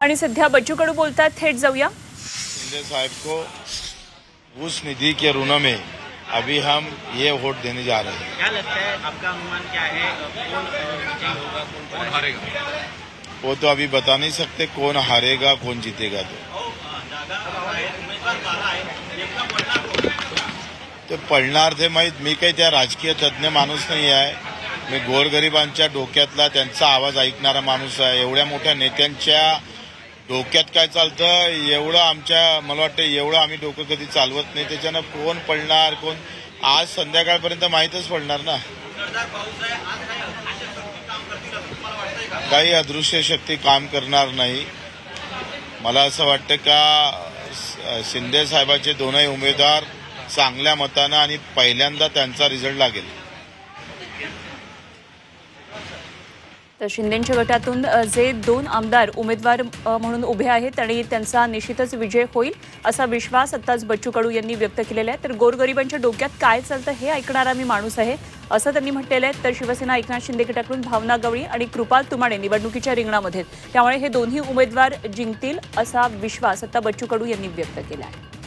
आणि सध्या बच्चू कडू बोलतात थेट जाऊया. शिंदे साहब को उस निधि के ऋण में अभी हम ये वोट देने जा रहे हैं। क्या लगता है आपका अनुमान क्या है? कौन विजयी होगा कौन कौन हारेगा। वो तो अभी बता नहीं सकते कौन हारेगा कौन जीतेगा तो। ते पडणार ते माहीत? मी काही त्या राजकीय तज्ज्ञ माणूस नाही आहे. मी गोरगरिबांच्या डोक्यातला त्यांचा आवाज ऐकणारा माणूस आहे. एवढ्या मोठ्या नेत्यांच्या डोक्यात काय चालतं? एवढं आमच्या मला वाटतं एवढं आम्ही डोकं कधी चालवत नाही. त्याच्यानं कोण पडणार कोण? आज संध्याकाळपर्यंत माहीतच पडणार ना. काही अदृश्य शक्ती काम करणार नाही. मला असं वाटतं का शिंदे साहेबाचे दोनही उमेदवार चांगल्या मतानं आणि पहिल्यांदा त्यांचा रिझल्ट लागेल. तर शिंदेंच्या गटातून जे दोन आमदार उमेदवार म्हणून उभे आहेत आणि त्यांचा निश्चितच विजय होईल असा विश्वास आत्ताच बच्चू कडू यांनी व्यक्त केलेला आहे. तर गोरगरिबांच्या डोक्यात काय चालतं हे ऐकणारा मी माणूस आहे असं त्यांनी म्हटलेलं आहे. तर शिवसेना एकनाथ शिंदे गटाकडून भावना गवळी आणि कृपाल तुमाणे निवडणुकीच्या रिंगणामध्ये आहेत. त्यामुळे हे दोन्ही उमेदवार जिंकतील असा विश्वास आता बच्चू कडू यांनी व्यक्त केला आहे.